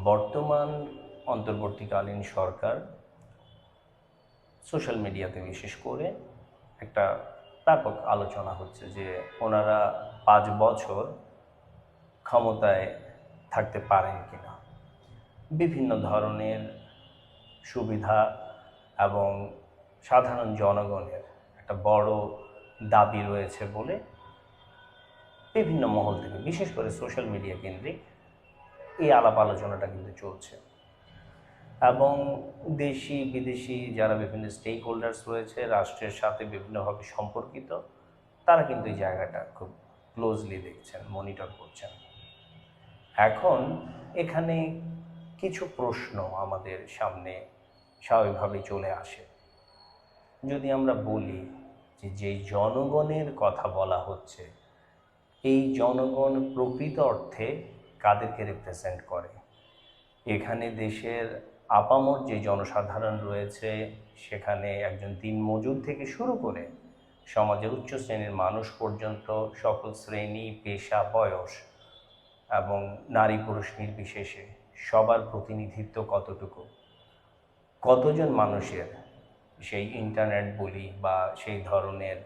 বর্তমান অন্তর্বর্তীকালীন সরকার সোশ্যাল মিডিয়াতে বিশেষ করে একটা ব্যাপক আলোচনা হচ্ছে যে ওনারা পাঁচ বছর ক্ষমতায় থাকতে পারেন কিনা। বিভিন্ন ধরনের সুবিধা এবং সাধারণ জনগণের একটা বড় দাবি রয়েছে বলে বিভিন্ন মহল থেকে, বিশেষ করে সোশ্যাল মিডিয়া কেন্দ্রিক এই আলাপ আলোচনাটা কিন্তু চলছে। এবং দেশি, বিদেশি যারা বিভিন্ন স্টেক হোল্ডার্স রয়েছে, রাষ্ট্রের সাথে বিভিন্নভাবে সম্পর্কিত, তারা কিন্তু এই জায়গাটা খুব ক্লোজলি দেখছেন মনিটর করছেন। এখন এখানে কিছু প্রশ্ন আমাদের সামনে স্বাভাবিকভাবেই চলে আসে। যদি আমরা বলি যে যেই জনগণের কথা বলা হচ্ছে, এই জনগণ প্রকৃত অর্থে কাদেরকে রিপ্রেজেন্ট করে। এখানে দেশের আপামর যে জনসাধারণ রয়েছে, সেখানে একজন দিনমজুর থেকে শুরু করে সমাজের উচ্চ শ্রেণির মানুষ পর্যন্ত সকল শ্রেণি, পেশা, বয়স এবং নারী পুরুষ নির্বিশেষে সবার প্রতিনিধিত্ব কতটুকু? কতজন মানুষের সেই ইন্টারনেট বলি বা সেই ধরনের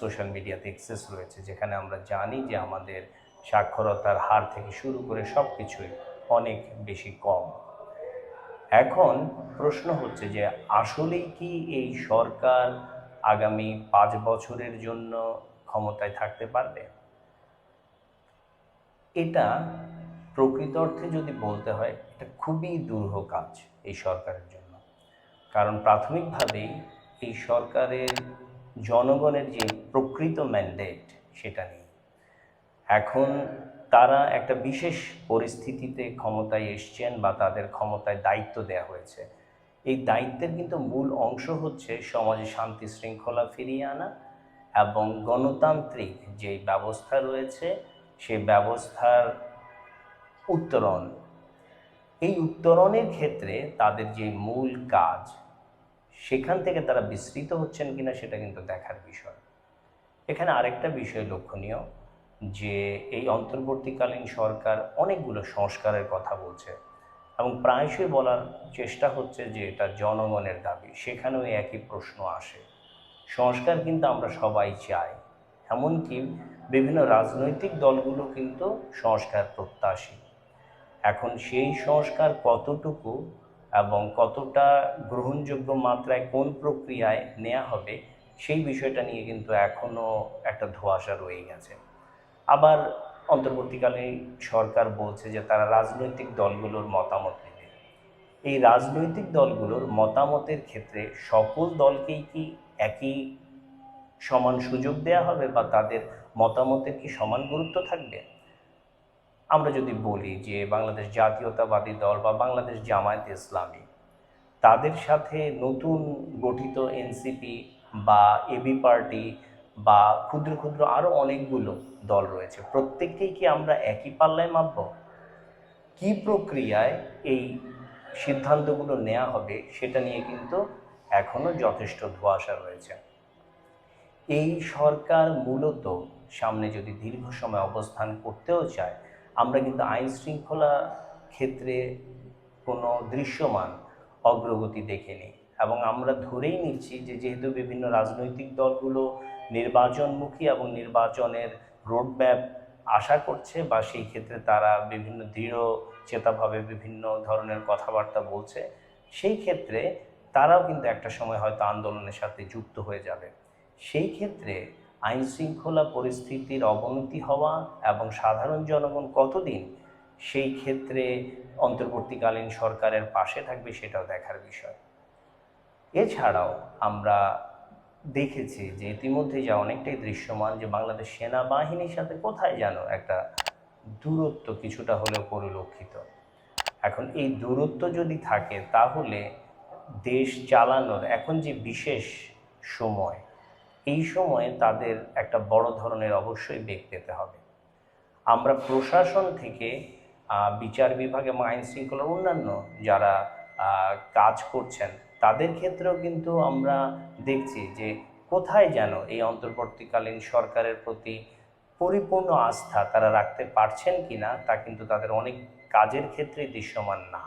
সোশ্যাল মিডিয়াতে এক্সেস রয়েছে, যেখানে আমরা জানি যে আমাদের সাক্ষরতার হার থেকে শুরু করে সব কিছুই অনেক বেশি কম। এখন প্রশ্ন হচ্ছে যে, আসলেই কি এই সরকার আগামী পাঁচ বছরের জন্য ক্ষমতায় থাকতে পারবে? এটা প্রকৃত অর্থে যদি বলতে হয়, এটা খুবই দুরূহ কাজ এই সরকারের জন্য। কারণ প্রাথমিকভাবেই এই সরকারের জনগণের যে প্রকৃত ম্যান্ডেট সেটা নেই। এখন তারা একটা বিশেষ পরিস্থিতিতে ক্ষমতায় এসছেন বা তাদের ক্ষমতায় দায়িত্ব দেওয়া হয়েছে। এই দায়িত্বের কিন্তু মূল অংশ হচ্ছে সমাজে শান্তি শৃঙ্খলা ফিরিয়ে আনা এবং গণতান্ত্রিক যে ব্যবস্থা রয়েছে সেই ব্যবস্থার উত্তরণ। এই উত্তরণের ক্ষেত্রে তাদের যে মূল কাজ, সেখান থেকে তারা বিস্তৃত হচ্ছেন কিনা সেটা কিন্তু দেখার বিষয়। এখানে আরেকটা বিষয় লক্ষণীয় যে এই অন্তর্বর্তীকালীন সরকার অনেকগুলো সংস্কারের কথা বলছে এবং প্রায়শই বলার চেষ্টা হচ্ছে যে এটা জনগণের দাবি। সেখানেও একই প্রশ্ন আসে। সংস্কার কিন্তু আমরা সবাই চাই। এমনকি বিভিন্ন রাজনৈতিক দলগুলো কিন্তু সংস্কার প্রত্যাশী। এখন সেই সংস্কার কতটুকু এবং কতটা গ্রহণযোগ্য মাত্রায় কোন প্রক্রিয়ায় নেওয়া হবে সেই বিষয়টা নিয়ে কিন্তু এখনও একটা ধোঁয়াশা রয়ে গেছে। আবার অন্তর্বর্তীকালে সরকার বলছে যে তারা রাজনৈতিক দলগুলোর মতামত নেবে। এই রাজনৈতিক দলগুলোর মতামতের ক্ষেত্রে সকল দলকেই কি একই সমান সুযোগ দেয়া হবে বা তাদের মতামতের কি সমান গুরুত্ব থাকবে? আমরা যদি বলি যে বাংলাদেশ জাতীয়তাবাদী দল বা বাংলাদেশ জামায়াত ইসলামী, তাদের সাথে নতুন গঠিত এনসিপি বা এবি পার্টি বা ক্ষুদ্র ক্ষুদ্র আরও অনেকগুলো দল রয়েছে। প্রত্যেককেই কি আমরা একই পাল্লায় মাপব? কি প্রক্রিয়ায় এই সিদ্ধান্তগুলো নেওয়া হবে সেটা নিয়ে কিন্তু এখনও যথেষ্ট ধোঁয়াশা রয়েছে। এই সরকার মূলত সামনে যদি দীর্ঘ সময় অবস্থান করতেও চায়, আমরা কিন্তু আইন শৃঙ্খলা ক্ষেত্রে কোনো দৃশ্যমান অগ্রগতি দেখিনি এবং আমরা ধরেই নিচ্ছি যে যেহেতু বিভিন্ন রাজনৈতিক দলগুলো নির্বাচনমুখী এবং নির্বাচনের রোডম্যাপ আশা করছে বা সেই ক্ষেত্রে তারা বিভিন্ন দৃঢ় চেতাভাবে বিভিন্ন ধরনের কথাবার্তা বলছে, সেই ক্ষেত্রে তারাও কিন্তু একটা সময় হয়তো আন্দোলনের সাথে যুক্ত হয়ে যাবে। সেই ক্ষেত্রে আইন শৃঙ্খলা পরিস্থিতির অবনতি হওয়া এবং সাধারণ জনগণ কতদিন সেই ক্ষেত্রে অন্তর্বর্তীকালীন সরকারের পাশে থাকবে সেটাও দেখার বিষয়। এছাড়াও আমরা দেখেছি যে ইতিমধ্যে যা অনেকটাই দৃশ্যমান যে বাংলাদেশ সেনাবাহিনীর সাথে কোথায় যেন একটা দূরত্ব কিছুটা হলেও পরিলক্ষিত। এখন এই দূরত্ব যদি থাকে, তাহলে দেশ চালানোর এখন যে বিশেষ সময়, এই সময়ে তাদের একটা বড় ধরনের অবশ্যই বেগ পেতে হবে। আমরা প্রশাসন থেকে বিচার বিভাগ এবং আইন শৃঙ্খলার অন্যান্য যারা কাজ করছেন তাদের ক্ষেত্রেও কিন্তু আমরা দেখছি যে কোথায় যেন এই অন্তর্বর্তীকালীন সরকারের প্রতি পরিপূর্ণ আস্থা তারা রাখতে পারছেন কিনা তা কিন্তু তাদের অনেক কাজের ক্ষেত্রে দৃশ্যমান না।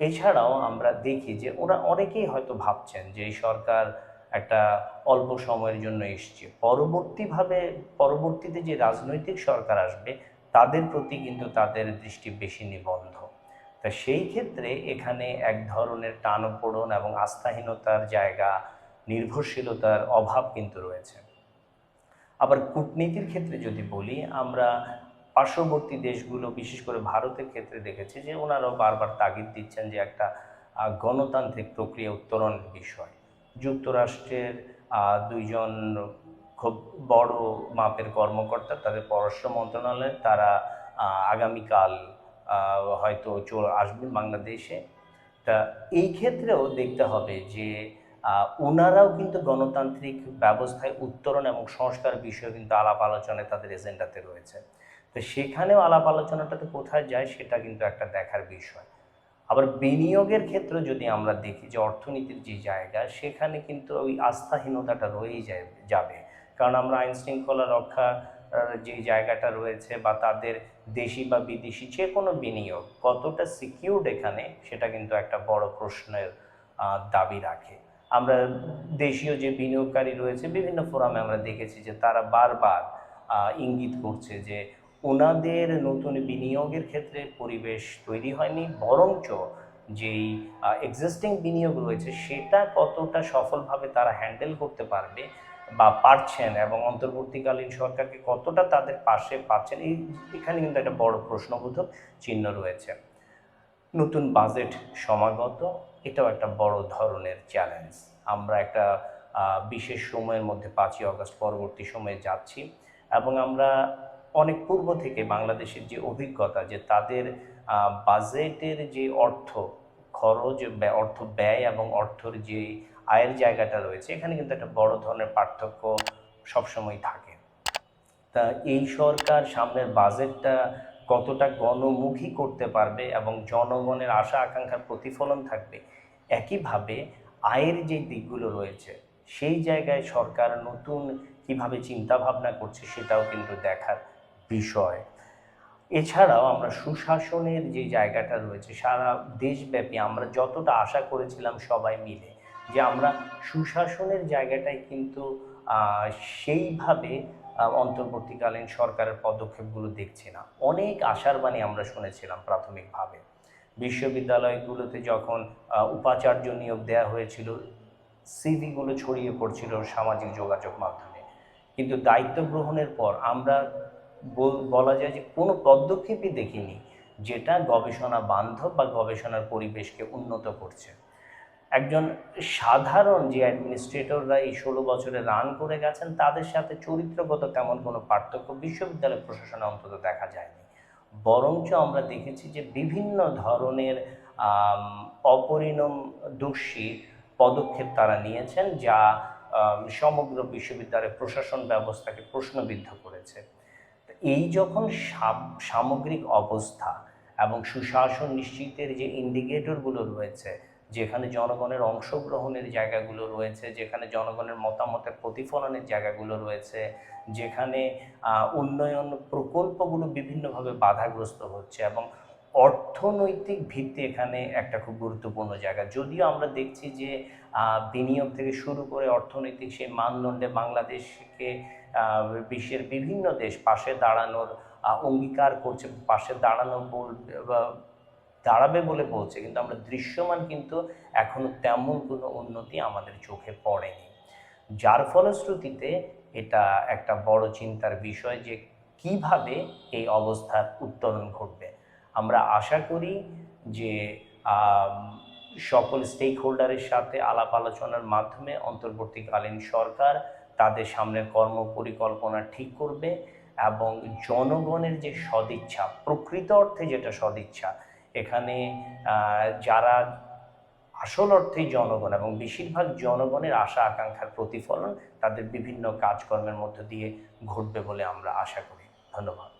এছাড়াও আমরা দেখি যে ওরা অনেকেই হয়তো ভাবছেন যে এই সরকার একটা অল্প সময়ের জন্য এসছে। পরবর্তীভাবে, পরবর্তীতে যে রাজনৈতিক সরকার আসবে, তাদের প্রতি কিন্তু তাদের দৃষ্টি বেশি নিবন্ধ। তা সেই ক্ষেত্রে এখানে এক ধরনের টানপোড়ন এবং আস্থাহীনতার জায়গা, নির্ভরশীলতার অভাব কিন্তু রয়েছে। আবার কূটনীতির ক্ষেত্রে যদি বলি, আমরা পার্শ্ববর্তী দেশগুলো, বিশেষ করে ভারতের ক্ষেত্রে দেখেছি যে ওনারাও বারবার তাগিদ দিচ্ছেন যে একটা গণতান্ত্রিক প্রক্রিয়া উত্তরণের বিষয়। যুক্তরাষ্ট্রের দুইজন খুব বড় মাপের কর্মকর্তা, তাদের পররাষ্ট্র মন্ত্রণালয় তারা আগামীকাল হয়তো চল আসবেন বাংলাদেশে। তা এই ক্ষেত্রেও দেখতে হবে যে ওনারাও কিন্তু গণতান্ত্রিক ব্যবস্থায় উত্তরণ এবং সংস্কার বিষয়ে কিন্তু আলাপ আলোচনায় তাদের এজেন্ডাতে রয়েছে। তো সেখানেও আলাপ আলোচনাটাতে কোথায় যায় সেটা কিন্তু একটা দেখার বিষয়। আবার বিনিয়োগের ক্ষেত্রে যদি আমরা দেখি যে অর্থনীতির যে জায়গা, সেখানে কিন্তু ওই আস্থাহীনতাটা রয়েই যাবে। কারণ আমরা আইন শৃঙ্খলা রক্ষা যে জায়গাটা রয়েছে বা তাদের দেশি বা বিদেশি যে কোনো বিনিয়োগ কতটা সিকিউরড এখানে সেটা কিন্তু একটা বড় প্রশ্নের দাবি রাখে। আমরা দেশীয় যে বিনিয়োগকারী রয়েছে, বিভিন্ন ফোরামে আমরা দেখেছি যে তারা বারবার ইঙ্গিত করছে যে ওনাদের নতুন বিনিয়োগের ক্ষেত্রে পরিবেশ তৈরি হয়নি, বরঞ্চ যেই এক্সিস্টিং বিনিয়োগ রয়েছে সেটা কতটা সফলভাবে তারা হ্যান্ডেল করতে পারবে বা পারছেন এবং অন্তর্বর্তীকালীন সরকারকে কতটা তাদের পাশে পাচ্ছেন, এই এখানে কিন্তু একটা বড় প্রশ্নবোধক চিহ্ন রয়েছে। নতুন বাজেট সমাগত, এটাও একটা বড় ধরনের চ্যালেঞ্জ আমরা একটা বিশেষ সময়ের মধ্যে পাঁচই অগস্ট পরবর্তী সময়ে যাচ্ছি এবং আমরা অনেক পূর্ব থেকে বাংলাদেশের যে অভিজ্ঞতা যে তাদের বাজেটের যে অর্থ খরচ অর্থ ব্যয় এবং অর্থর যে আয়ের জায়গাটা রয়েছে, এখানে কিন্তু একটা বড় ধরনের পার্থক্য সবসময় থাকে। তা এই সরকার সামনের বাজেটটা কতটা গণমুখী করতে পারবে এবং জনগণের আশা, আকাঙ্ক্ষার প্রতিফলন থাকবে, একইভাবে আয়ের যে দিকগুলো রয়েছে, সেই জায়গায় সরকার নতুন কীভাবে চিন্তা ভাবনা করছে সেটাও কিন্তু দেখার বিষয়। এছাড়াও আমরা সুশাসনের যে জায়গাটা রয়েছে, সারা দেশব্যাপী আমরা যতটা আশা করেছিলাম সবাই মিলে যে আমরা সুশাসনের জায়গাটাই কিন্তু সেইভাবে অন্তর্বর্তীকালীন সরকারের পদক্ষেপগুলো দেখছি না। অনেক আশার বাণী আমরা শুনেছিলাম প্রাথমিকভাবে। বিশ্ববিদ্যালয়গুলোতে যখন উপাচার্য নিয়োগ দেওয়া হয়েছিল, সিভিগুলো ছড়িয়ে পড়ছিল সামাজিক যোগাযোগ মাধ্যমে। কিন্তু দায়িত্ব গ্রহণের পর আমরা বল- যায় যে কোনো পদক্ষেপই দেখিনি, যেটা গবেষণা বান্ধব বা গবেষণার পরিবেশকে উন্নত করছে। একজন সাধারণ যে অ্যাডমিনিস্ট্রেটররা এই ষোলো বছরে রান করে গেছেন, তাদের সাথে চরিত্রগত তেমন কোনো পার্থক্য বিশ্ববিদ্যালয় প্রশাসনে অন্তত দেখা যায়নি। বরঞ্চ আমরা দেখেছি যে বিভিন্ন ধরনের অপরিণম দোষী পদক্ষেপ তারা নিয়েছেন, যা সমগ্র বিশ্ববিদ্যালয় প্রশাসন ব্যবস্থাকে প্রশ্নবিদ্ধ করেছে। এই যখন সাম- সামগ্রিক অবস্থা এবং সুশাসন নিশ্চিতের যে ইন্ডিকেটরগুলো রয়েছে, যেখানে জনগণের অংশগ্রহণের জায়গাগুলো রয়েছে, যেখানে জনগণের মতামতের প্রতিফলনের জায়গাগুলো রয়েছে, যেখানে উন্নয়ন প্রকল্পগুলো বিভিন্নভাবে বাধাগ্রস্ত হচ্ছে এবং অর্থনৈতিক ভিত্তি এখানে একটা খুব গুরুত্বপূর্ণ জায়গা। যদিও আমরা দেখছি যে বিনিয়োগ থেকে শুরু করে অর্থনৈতিক সেই মানদণ্ডে বাংলাদেশকে বিশ্বের বিভিন্ন দেশ পাশে দাঁড়ানোর অঙ্গীকার করছে, পাশে দাঁড়ানো বল- দাঁড়াবে বলে বলছে, কিন্তু আমরা দৃশ্যমান কিন্তু এখনও তেমন কোনো উন্নতি আমাদের চোখে পড়েনি। যার ফলশ্রুতিতে এটা একটা বড় চিন্তার বিষয় যে কীভাবে এই অবস্থার উত্তরণ ঘটবে। আমরা আশা করি যে সকল স্টেক হোল্ডারের সাথে আলাপ আলোচনার মাধ্যমে অন্তর্বর্তীকালীন সরকার তাদের সামনের কর্ম পরিকল্পনা ঠিক করবে এবং জনগণের যে সদিচ্ছা, প্রকৃত অর্থে যেটা সদিচ্ছা, এখানে যারা আসল অর্থে জনগণ এবং বেশিরভাগ জনগণের আশা আকাঙ্ক্ষার প্রতিফলন তাদের বিভিন্ন কাজকর্মের মধ্য দিয়ে ঘটবে বলে আমরা আশা করি। ধন্যবাদ।